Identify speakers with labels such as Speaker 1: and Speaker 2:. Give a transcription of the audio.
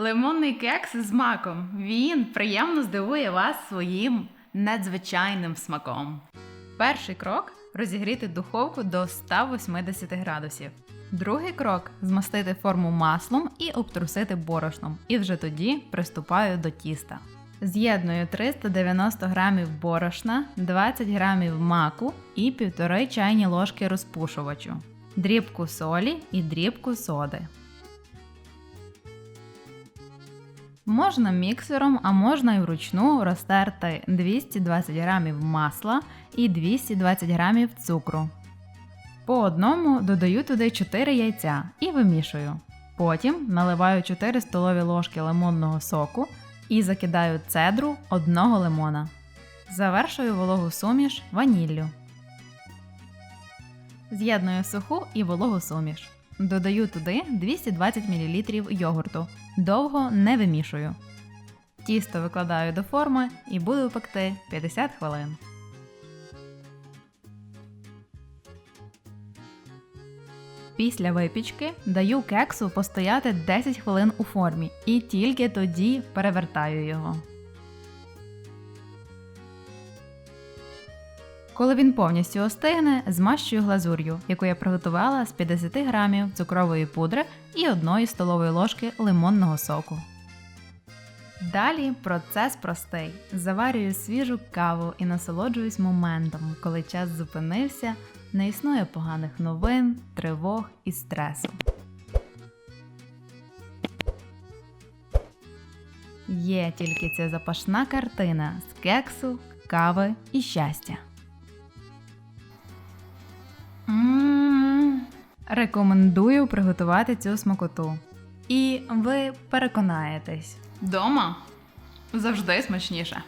Speaker 1: Лимонний кекс з маком. Він приємно здивує вас своїм надзвичайним смаком. Перший крок розігріти духовку до 180 градусів. Другий крок змастити форму маслом і обтрусити борошном. І вже тоді приступаю до тіста. З'єдную 390 грамів борошна, 20 грамів маку і 1,5 чайні ложки розпушувачу, дрібку солі і дрібку соди. Можна міксером, а можна і вручну розтерти 220 грамів масла і 220 грамів цукру. По одному додаю туди 4 яйця і вимішую. Потім наливаю 4 столові ложки лимонного соку і закидаю цедру одного лимона. Завершую вологу суміш ваніллю. З'єдную суху і вологу суміш. Додаю туди 220 мл йогурту. Довго не вимішую. Тісто викладаю до форми і буду пекти 50 хвилин. Після випічки даю кексу постояти 10 хвилин у формі і тільки тоді перевертаю його. Коли він повністю остигне, змащую глазур'ю, яку я приготувала з 50 грамів цукрової пудри і 1 столової ложки лимонного соку. Далі процес простий. Заварюю свіжу каву і насолоджуюсь моментом, коли час зупинився, не існує поганих новин, тривог і стресу. Є тільки ця запашна картина з кексу, кави і щастя. Рекомендую приготувати цю смакоту. І ви переконаєтесь. Дома завжди смачніше.